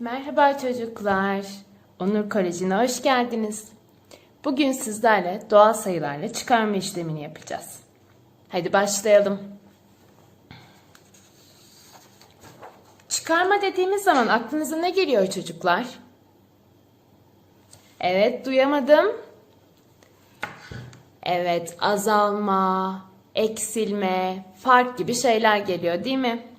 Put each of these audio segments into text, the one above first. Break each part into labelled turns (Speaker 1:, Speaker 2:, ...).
Speaker 1: Merhaba çocuklar. Onur Koleji'ne hoş geldiniz. Bugün sizlerle doğal sayılarla çıkarma işlemini yapacağız. Hadi başlayalım. Çıkarma dediğimiz zaman aklınıza ne geliyor çocuklar? Evet, duyamadım. Evet, azalma, eksilme, fark gibi şeyler geliyor değil mi?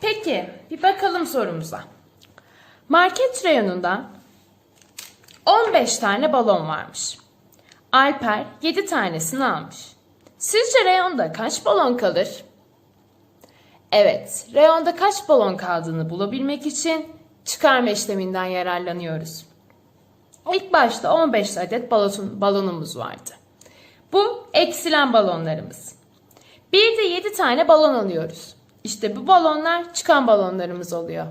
Speaker 1: Peki, bir bakalım sorumuza. Market reyonunda 15 tane balon varmış. Alper 7 tanesini almış. Sizce reyonda kaç balon kalır? Evet, reyonda kaç balon kaldığını bulabilmek için çıkarma işleminden yararlanıyoruz. İlk başta 15 adet balon, balonumuz vardı. Bu eksilen balonlarımız. Bir de 7 tane balon alıyoruz. İşte bu balonlar çıkan balonlarımız oluyor.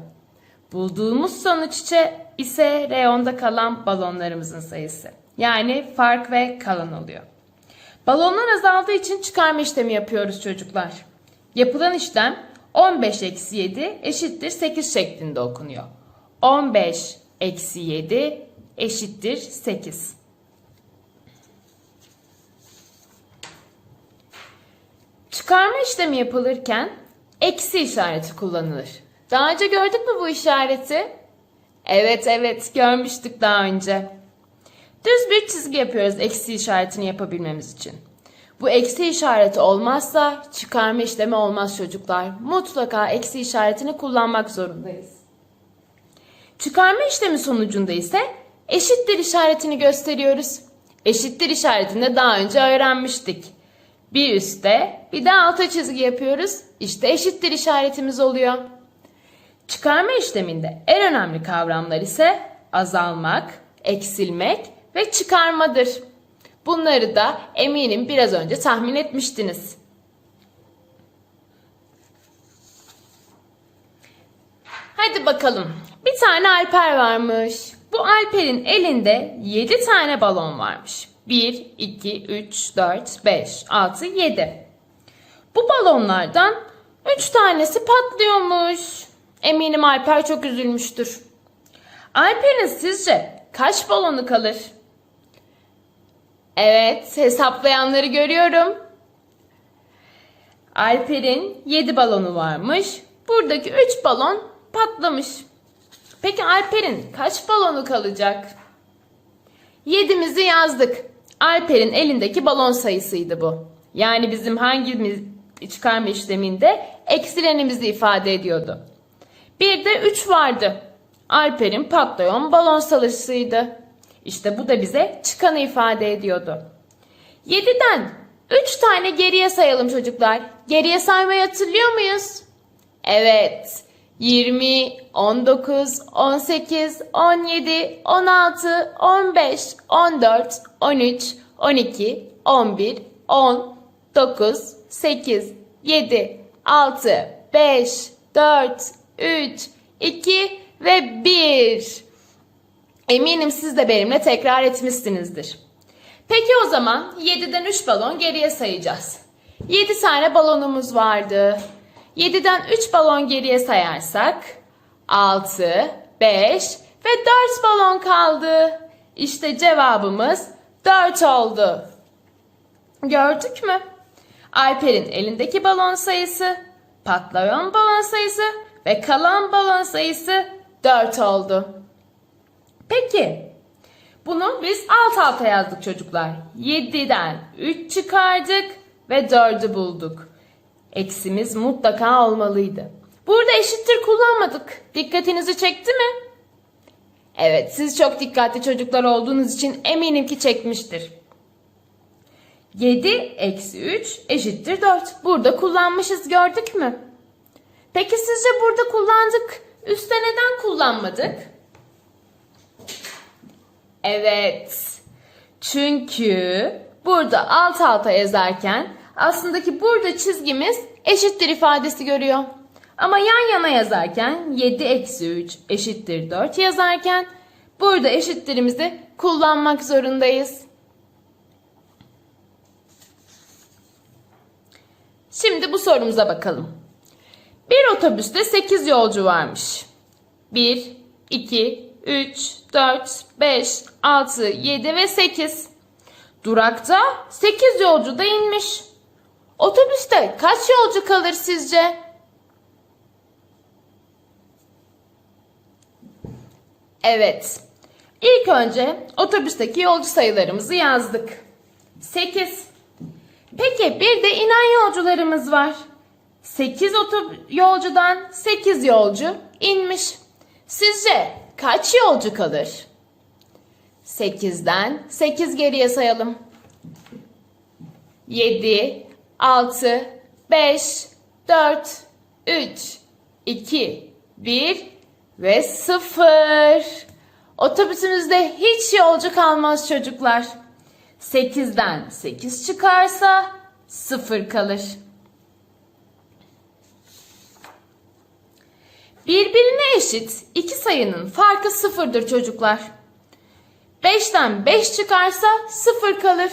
Speaker 1: Bulduğumuz sonuç ise reyonda kalan balonlarımızın sayısı. Yani fark ve kalan oluyor. Balonlar azaldığı için çıkarma işlemi yapıyoruz çocuklar. Yapılan işlem 15 eksi 7 eşittir 8 şeklinde okunuyor. 15 eksi 7 eşittir 8. Çıkarma işlemi yapılırken eksi işareti kullanılır. Daha önce gördük mü bu işareti? Evet evet görmüştük daha önce. Düz bir çizgi yapıyoruz eksi işaretini yapabilmemiz için. Bu eksi işareti olmazsa çıkarma işlemi olmaz çocuklar. Mutlaka eksi işaretini kullanmak zorundayız. Çıkarma işlemi sonucunda ise eşittir işaretini gösteriyoruz. Eşittir işaretini de daha önce öğrenmiştik. Bir üstte bir de alta çizgi yapıyoruz. İşte eşittir işaretimiz oluyor. Çıkarma işleminde en önemli kavramlar ise azalmak, eksilmek ve çıkarmadır. Bunları da eminim biraz önce tahmin etmiştiniz. Hadi bakalım. Bir tane Alper varmış. Bu Alper'in elinde 7 tane balon varmış. 1, 2, 3, 4, 5, 6, 7. Bu balonlardan 3 tanesi patlıyormuş. Eminim Alper çok üzülmüştür. Alper'in sizce kaç balonu kalır? Evet, hesaplayanları görüyorum. Alper'in 7 balonu varmış. Buradaki 3 balon patlamış. Peki Alper'in kaç balonu kalacak? 7'mizi yazdık. Alper'in elindeki balon sayısıydı bu. Yani bizim hangimiz çıkarma işleminde eksilenimizi ifade ediyordu. Bir de 3 vardı. Alper'in patlayan balon sayısıydı. İşte bu da bize çıkanı ifade ediyordu. 7'den 3 tane geriye sayalım çocuklar. Geriye saymayı hatırlıyor muyuz? Evet. 20, 19, 18, 17, 16, 15, 14, 13, 12, 11, 10, 9, 8, 7, 6, 5, 4, 3, 2 ve 1. Eminim siz de benimle tekrar etmişsinizdir. Peki o zaman 7'den 3 balon geriye sayacağız. 7 tane balonumuz vardı. 7'den 3 balon geriye sayarsak 6, 5 ve 4 balon kaldı. İşte cevabımız 4 oldu. Gördük mü? Alper'in elindeki balon sayısı, patlayan balon sayısı ve kalan balon sayısı 4 oldu. Peki, bunu biz alt alta yazdık çocuklar. 7'den 3 çıkardık ve 4'ü bulduk. Eksimiz mutlaka olmalıydı. Burada eşittir kullanmadık. Dikkatinizi çekti mi? Evet, siz çok dikkatli çocuklar olduğunuz için eminim ki çekmiştir. 7 eksi 3 eşittir 4. Burada kullanmışız gördük mü? Peki sizce burada kullandık. Üstte neden kullanmadık? Evet. Çünkü burada alt alta yazarken aslında ki burada çizgimiz eşittir ifadesi görüyor. Ama yan yana yazarken 7 eksi 3 eşittir 4 yazarken burada eşittirimizi kullanmak zorundayız. Şimdi bu sorumuza bakalım. Bir otobüste 8 yolcu varmış. 1, 2, 3, 4, 5, 6, 7 ve 8. Durakta 8 yolcu da inmiş. Otobüste kaç yolcu kalır sizce? Evet. İlk önce otobüsteki yolcu sayılarımızı yazdık. 8. Peki bir de inen yolcularımız var. 8 yolcudan 8 yolcu inmiş. Sizce kaç yolcu kalır? 8'den 8 geriye sayalım. 7, 6, 5, 4, 3, 2, 1 ve 0. Otobüsümüzde hiç yolcu kalmaz çocuklar. 8'den 8 çıkarsa 0 kalır. Birbirine eşit iki sayının farkı sıfırdır çocuklar. 5'ten 5 çıkarsa 0 kalır.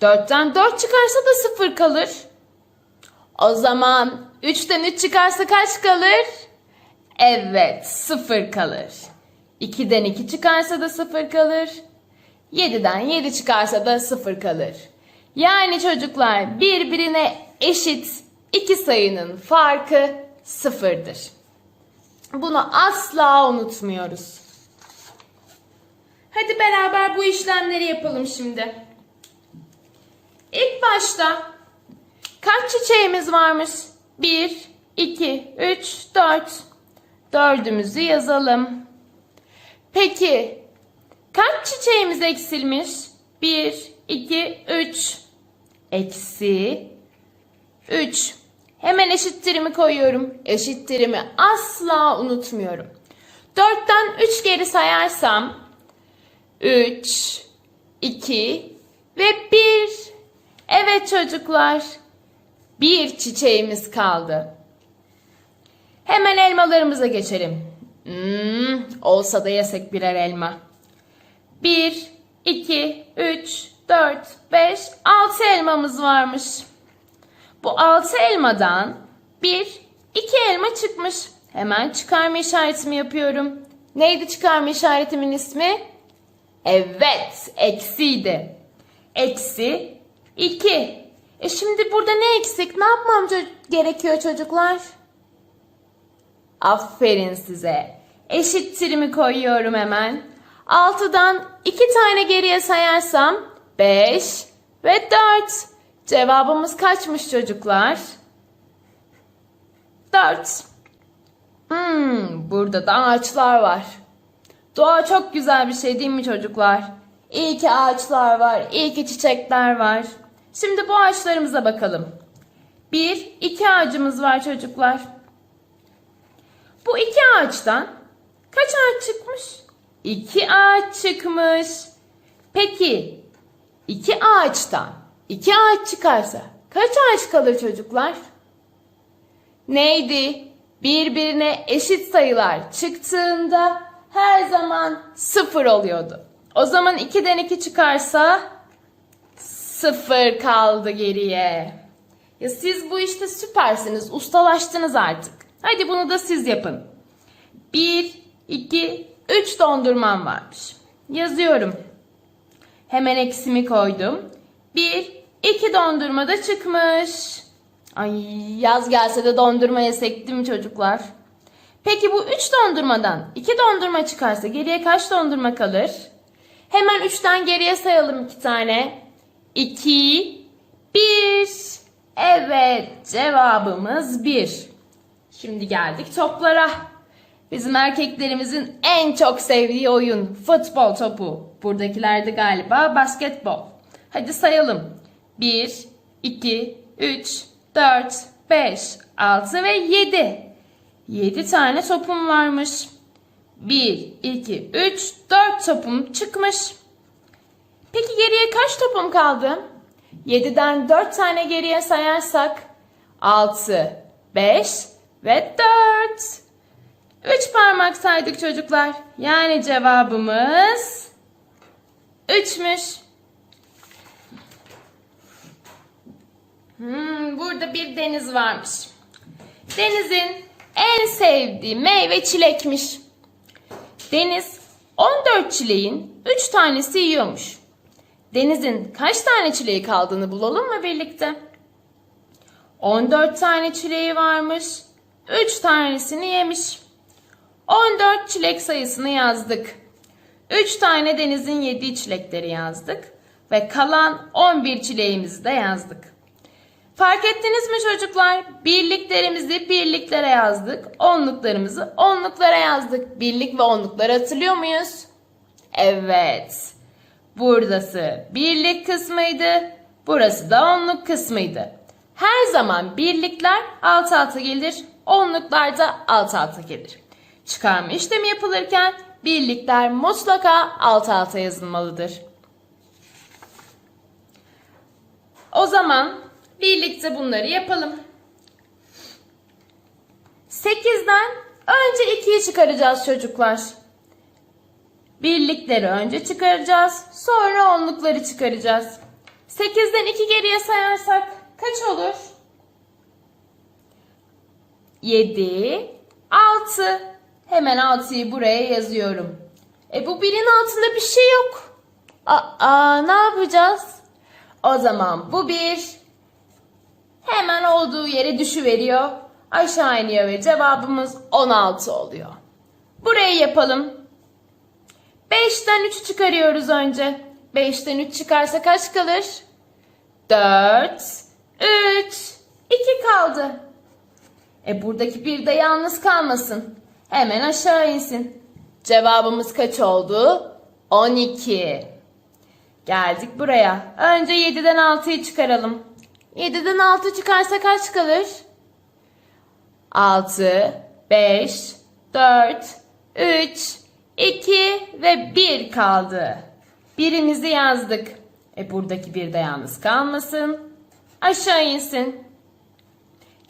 Speaker 1: 4'ten 4 çıkarsa da 0 kalır. O zaman 3'ten 3 çıkarsa kaç kalır? Evet 0 kalır. 2'den 2 çıkarsa da 0 kalır. 7'den 7 çıkarsa da 0 kalır. Yani çocuklar birbirine eşit iki sayının farkı sıfırdır. Bunu asla unutmuyoruz. Hadi beraber bu işlemleri yapalım şimdi. İlk başta kaç çiçeğimiz varmış? 1, 2, 3, 4. Dördümüzü yazalım. Peki kaç çiçeğimiz eksilmiş? 1, 2, 3. Eksi 3. Hemen eşittirimi koyuyorum. Eşittirimi asla unutmuyorum. 4'ten 3 geri sayarsam 3, 2 ve 1. Evet çocuklar. Bir çiçeğimiz kaldı. Hemen elmalarımıza geçelim. Hmm, olsa da yesek birer elma. 1, 2, 3, 4, 5, 6 elmamız varmış. Bu 6 elmadan 1, 2 elma çıkmış. Hemen çıkarma işaretimi yapıyorum. Neydi çıkarma işaretimin ismi? Evet, eksiydi. Eksi 2. E şimdi burada ne eksik? Ne yapmam gerekiyor çocuklar? Aferin size. Eşittirimi koyuyorum hemen. 6'dan 2 tane geriye sayarsam 5 ve 4. Cevabımız kaçmış çocuklar? 4. Hmm, burada da ağaçlar var. Doğa çok güzel bir şey değil mi çocuklar? İyi ki ağaçlar var, iyi ki çiçekler var. Şimdi bu ağaçlarımıza bakalım. Bir, iki ağacımız var çocuklar. Bu iki ağaçtan kaç ağaç çıkmış? İki ağaç çıkmış. Peki iki ağaçtan iki ağaç çıkarsa kaç ağaç kalır çocuklar? Neydi? Birbirine eşit sayılar çıktığında her zaman sıfır oluyordu. O zaman 2'den 2 çıkarsa sıfır kaldı geriye. Ya siz bu işte süpersiniz, ustalaştınız artık. Hadi bunu da siz yapın. 1, 2, 3 dondurmam varmış. Yazıyorum. Hemen eksimi koydum. 1, 2 dondurma da çıkmış. Ay yaz gelse de dondurma yesek değil mi çocuklar? Peki bu 3 dondurmadan 2 dondurma çıkarsa geriye kaç dondurma kalır? Hemen 3'ten geriye sayalım 2 tane. 2, 1. Evet cevabımız 1. Şimdi geldik toplara. Bizim erkeklerimizin en çok sevdiği oyun futbol topu. Buradakiler de galiba basketbol. Hadi sayalım. 1, 2, 3, 4, 5, 6 ve 7. 7 tane topum varmış. 1, 2, 3, 4 topum çıkmış. Peki geriye kaç topum kaldı? 7'den 4 tane geriye sayarsak 6, 5 ve 4. 3 parmak saydık çocuklar. Yani cevabımız 3'müş. Hmm, burada bir deniz varmış. Deniz'in en sevdiği meyve çilekmiş. Deniz 14 çileğin 3 tanesi yiyormuş. Deniz'in kaç tane çileği kaldığını bulalım mı birlikte? 14 tane çileği varmış. 3 tanesini yemiş. 14 çilek sayısını yazdık. 3 tane denizin yediği çilekleri yazdık. Ve kalan 11 çileğimizi de yazdık. Fark ettiniz mi çocuklar? Birliklerimizi birliklere yazdık. Onluklarımızı onluklara yazdık. Birlik ve onlukları hatırlıyor muyuz? Evet. Burası birlik kısmıydı. Burası da onluk kısmıydı. Her zaman birlikler alt alta gelir. Onluklar da alt alta gelir. Çıkarma işlemi yapılırken birlikler mutlaka alt alta yazılmalıdır. O zaman birlikte bunları yapalım. 8'den önce 2'yi çıkaracağız çocuklar. Birlikleri önce çıkaracağız. Sonra onlukları çıkaracağız. 8'den 2 geriye sayarsak kaç olur? 7, 6. Hemen 6'yı buraya yazıyorum. E bu birin altında bir şey yok. Aa, ne yapacağız? O zaman bu bir hemen olduğu yere düşüveriyor. Aşağı iniyor ve cevabımız 16 oluyor. Burayı yapalım. 5'ten 3 çıkarıyoruz önce. 5'ten 3 çıkarsa kaç kalır? 4, 3, 2 kaldı. E buradaki bir de yalnız kalmasın. Hemen aşağı insin. Cevabımız kaç oldu? 12. Geldik buraya. Önce 7'den 6'yı çıkaralım. 7'den 6 çıkarsa kaç kalır? 6, 5, 4, 3, 2 ve 1 kaldı. Birimizi yazdık. E buradaki bir de yalnız kalmasın. Aşağı insin.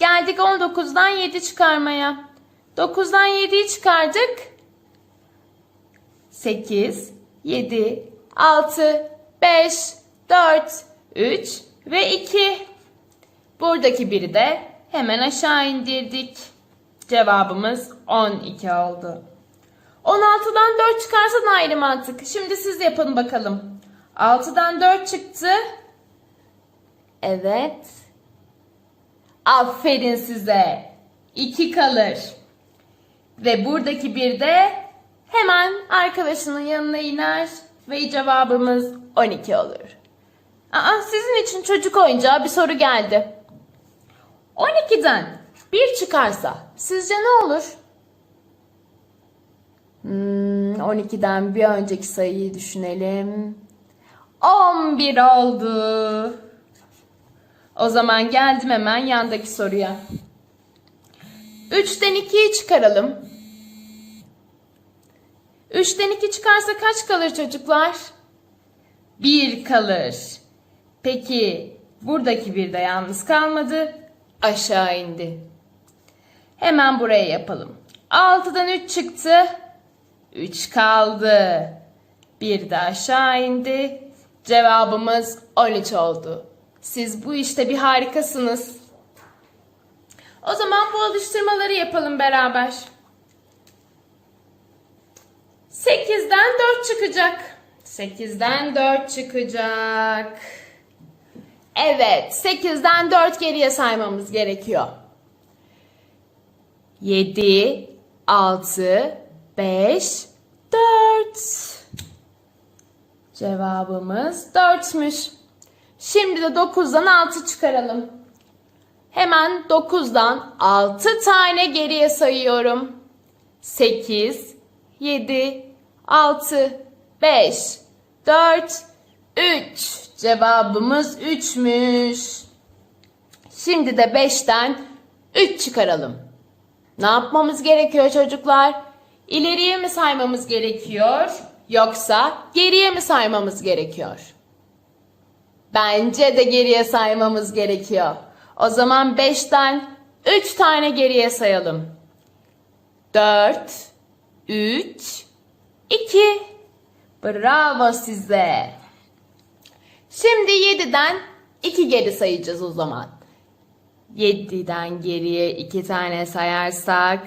Speaker 1: Geldik 19'dan 7 çıkarmaya. 9'dan 7'yi çıkardık. 8, 7, 6, 5, 4, 3 ve 2. Buradaki biri de hemen aşağı indirdik. Cevabımız 12 oldu. 16'dan 4 çıkarsa da ayrı mantık. Şimdi siz yapın bakalım. 6'dan 4 çıktı. Evet. Aferin size. 2 kalır. Ve buradaki bir de hemen arkadaşının yanına iner ve cevabımız 12 olur. Aa, sizin için çocuk oyuncağı bir soru geldi. 12'den 1 çıkarsa sizce ne olur? Hmm, 12'den bir önceki sayıyı düşünelim. 11 oldu. O zaman geldim hemen yandaki soruya. 3'ten 2'yi çıkaralım. 3'ten 2 çıkarsa kaç kalır çocuklar? 1 kalır. Peki buradaki bir de yalnız kalmadı. Aşağı indi. Hemen buraya yapalım. 6'dan 3 çıktı. 3 kaldı. Bir de aşağı indi. Cevabımız 13 oldu. Siz bu işte bir harikasınız. O zaman bu alıştırmaları yapalım beraber. 8'den 4 çıkacak. 8'den 4 çıkacak. Evet, 8'den 4 geriye saymamız gerekiyor. 7, 6, 5, 4. Cevabımız 4'müş. Şimdi de 9'dan 6 çıkaralım. Hemen 9'dan 6 tane geriye sayıyorum. 8, 7, 6, 5, 4, 3. Cevabımız 3'müş. Şimdi de 5'ten 3 çıkaralım. Ne yapmamız gerekiyor çocuklar? İleriye mi saymamız gerekiyor yoksa geriye mi saymamız gerekiyor? Bence de geriye saymamız gerekiyor. O zaman 5'ten 3 tane geriye sayalım. 4, 3, 2. Bravo size. Şimdi 7'den 2 geri sayacağız o zaman. 7'den geriye 2 tane sayarsak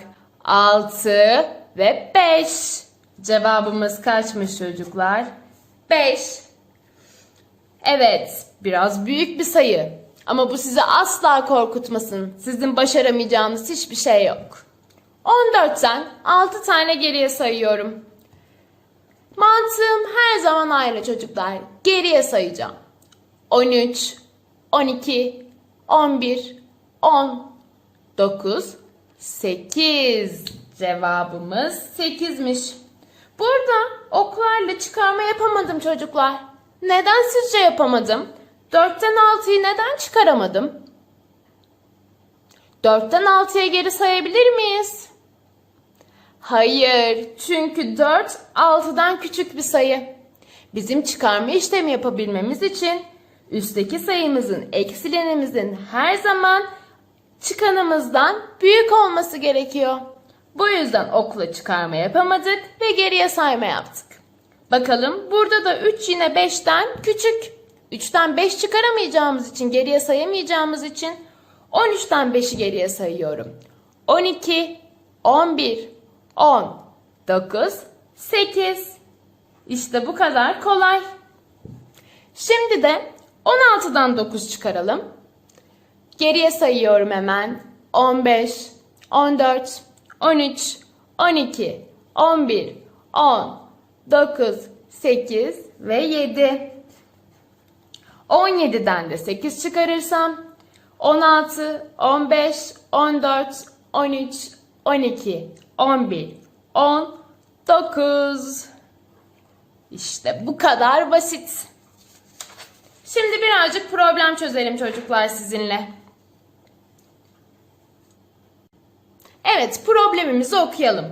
Speaker 1: 6 ve 5. Cevabımız kaçmış çocuklar? 5. Evet, biraz büyük bir sayı. Ama bu sizi asla korkutmasın. Sizin başaramayacağınız hiçbir şey yok. 14'ten 6 tane geriye sayıyorum. Mantığım her zaman aynı çocuklar. Geriye sayacağım. 13, 12, 11, 10, 9, 8. Cevabımız 8'miş. Burada oklarla çıkarma yapamadım çocuklar. Neden sizce yapamadım? 4'ten 6'yı neden çıkaramadım? 4'ten 6'ya geri sayabilir miyiz? Hayır, çünkü 4 6'dan küçük bir sayı. Bizim çıkarma işlemi yapabilmemiz için üstteki sayımızın eksilenimizin her zaman çıkanımızdan büyük olması gerekiyor. Bu yüzden okla çıkarma yapamadık ve geriye sayma yaptık. Bakalım burada da 3 yine 5'ten küçük. 3'ten 5 çıkaramayacağımız için geriye sayamayacağımız için 13'ten 5'i geriye sayıyorum. 12, 11, 10, 9, 8. İşte bu kadar kolay. Şimdi de 16'dan 9 çıkaralım. Geriye sayıyorum hemen. 15, 14, 13, 12, 11, 10, 9, 8 ve 7. 17'den de 8 çıkarırsam 16, 15, 14, 13, 12, 11, 10, 9. İşte bu kadar basit. Şimdi birazcık problem çözelim çocuklar sizinle. Evet, problemimizi okuyalım.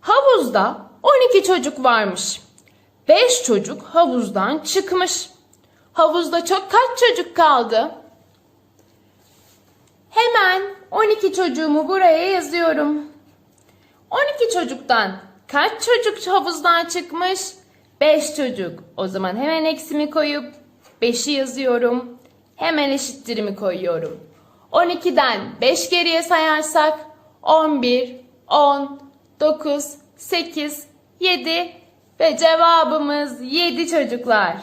Speaker 1: Havuzda 12 çocuk varmış. 5 çocuk havuzdan çıkmış. Havuzda çok kaç çocuk kaldı? Hemen 12 çocuğumu buraya yazıyorum. 12 çocuktan kaç çocuk havuzdan çıkmış? 5 çocuk. O zaman hemen eksimi koyup 5'i yazıyorum. Hemen eşittirimi koyuyorum. 12'den 5 geriye sayarsak 11, 10, 9, 8, 7 ve cevabımız 7 çocuklar.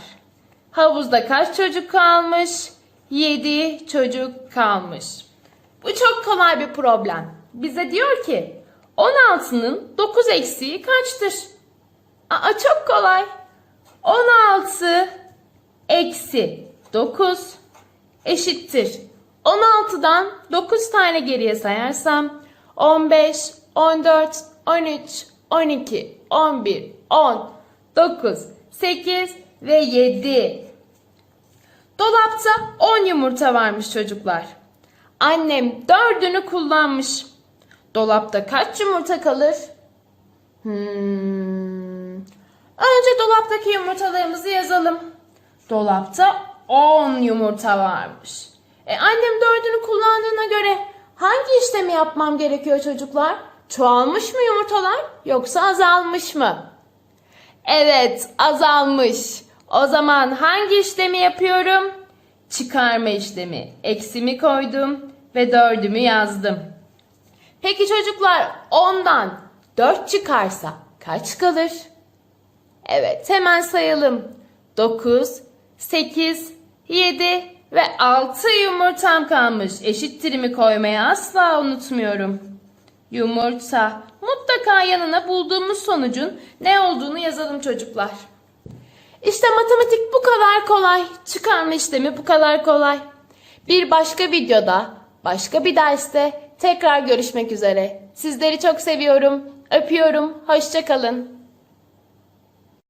Speaker 1: Havuzda kaç çocuk kalmış? 7 çocuk kalmış. Bu çok kolay bir problem. Bize diyor ki 16'nın 9 eksiği kaçtır? Aa çok kolay. 16 eksi 9 eşittir. 16'dan 9 tane geriye sayarsam 15, 14, 13, 12, 11, 10, 9, 8 ve 7. Dolapta 10 yumurta varmış çocuklar. Annem dördünü kullanmış. Dolapta kaç yumurta kalır? Hmm. Önce dolaptaki yumurtalarımızı yazalım. Dolapta 10 yumurta varmış. E, annem dördünü kullandığına göre hangi işlemi yapmam gerekiyor çocuklar? Çoğalmış mı yumurtalar yoksa azalmış mı? Evet azalmış. O zaman hangi işlemi yapıyorum? Çıkarma işlemi. Eksimi koydum ve dördümü yazdım. Peki çocuklar 10'dan 4 çıkarsa kaç kalır? Evet hemen sayalım. 9, 8, 7 ve 6 yumurtam kalmış. Eşittirimi koymayı asla unutmuyorum. Yumurta. Mutlaka yanına bulduğumuz sonucun ne olduğunu yazalım çocuklar. İşte matematik bu kadar kolay. Çıkarma işlemi bu kadar kolay. Bir başka videoda, başka bir derste tekrar görüşmek üzere. Sizleri çok seviyorum. Öpüyorum. Hoşçakalın.